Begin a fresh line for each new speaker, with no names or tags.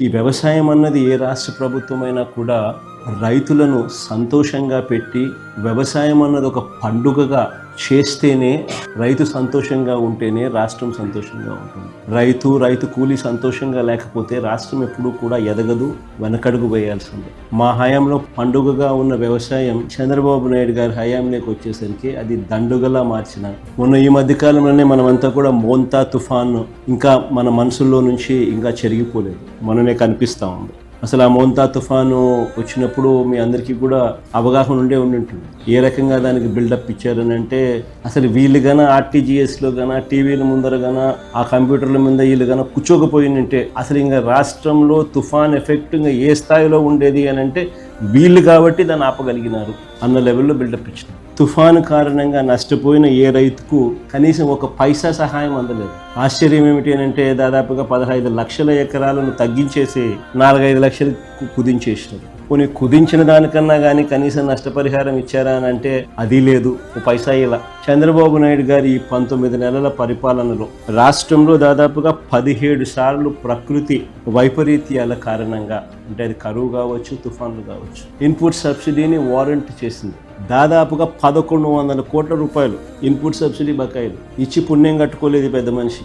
ఈ వ్యవసాయం అన్నది ఏ రాష్ట్ర ప్రభుత్వమైనా కూడా రైతులను సంతోషంగా పెట్టి వ్యవసాయం అన్నది ఒక పండుగగా చేస్తేనే రైతు సంతోషంగా ఉంటేనే రాష్ట్రం సంతోషంగా ఉంటుంది. రైతు రైతు కూలి సంతోషంగా లేకపోతే రాష్ట్రం ఎప్పుడూ కూడా ఎదగదు వెనకడుగు వేయాల్సిందే. మా హయాంలో పండుగగా ఉన్న వ్యవసాయం చంద్రబాబు నాయుడు గారి హయాంలోకి వచ్చేసరికి అది దండుగలా మార్చిన. మొన్న ఈ మధ్య కాలంలోనే మనమంతా కూడా మోంతా తుఫాన్ ఇంకా మన మనసుల్లో నుంచి ఇంకా చెరిగిపోలేదు. మననే కనిపిస్తూ ఉంది. అసలు ఆ మోంతా తుఫాను వచ్చినప్పుడు మీ అందరికీ కూడా అవగాహన ఉండే ఉండి ఉంటుంది ఏ రకంగా దానికి బిల్డప్ ఇచ్చారని అంటే అసలు వీళ్ళు గన ఆర్టీజీఎస్లో గన టీవీల ముందర గన ఆ కంప్యూటర్ల మీద వీళ్ళు గన కూర్చోకపోయిందంటే అసలు ఇంకా రాష్ట్రంలో తుఫాన్ ఎఫెక్ట్ ఇంకా ఏ స్థాయిలో ఉండేది అని అంటే వీళ్ళు కాబట్టి దాన్ని ఆపగలిగినారు అన్న లెవెల్లో బిల్డప్ ఇచ్చిన. తుఫాను కారణంగా నష్టపోయిన ఏ రైతుకు కనీసం ఒక పైసా సహాయం అందలేదు. ఆశ్చర్యం ఏమిటి అని అంటే దాదాపుగా పదహైదు లక్షల ఎకరాలను తగ్గించేసి నాలుగైదు లక్షలు కుదించేసినారు. కొన్ని కుదించిన దానికన్నా కానీ కనీసం నష్టపరిహారం ఇచ్చారా అని అంటే అది లేదు. పైసా ఇలా. చంద్రబాబు నాయుడు గారి ఈ పంతొమ్మిది నెలల పరిపాలనలో రాష్ట్రంలో దాదాపుగా పదిహేడు సార్లు ప్రకృతి వైపరీత్యాల కారణంగా అంటే అది కరువు కావచ్చు తుఫాన్లు కావచ్చు ఇన్పుట్ సబ్సిడీని వారంట్ చేసింది. దాదాపుగా పదకొండు వందల కోట్ల రూపాయలు ఇన్పుట్ సబ్సిడీ బకాయిలు. ఇచ్చి పుణ్యం కట్టుకోలేదు పెద్ద మనిషి.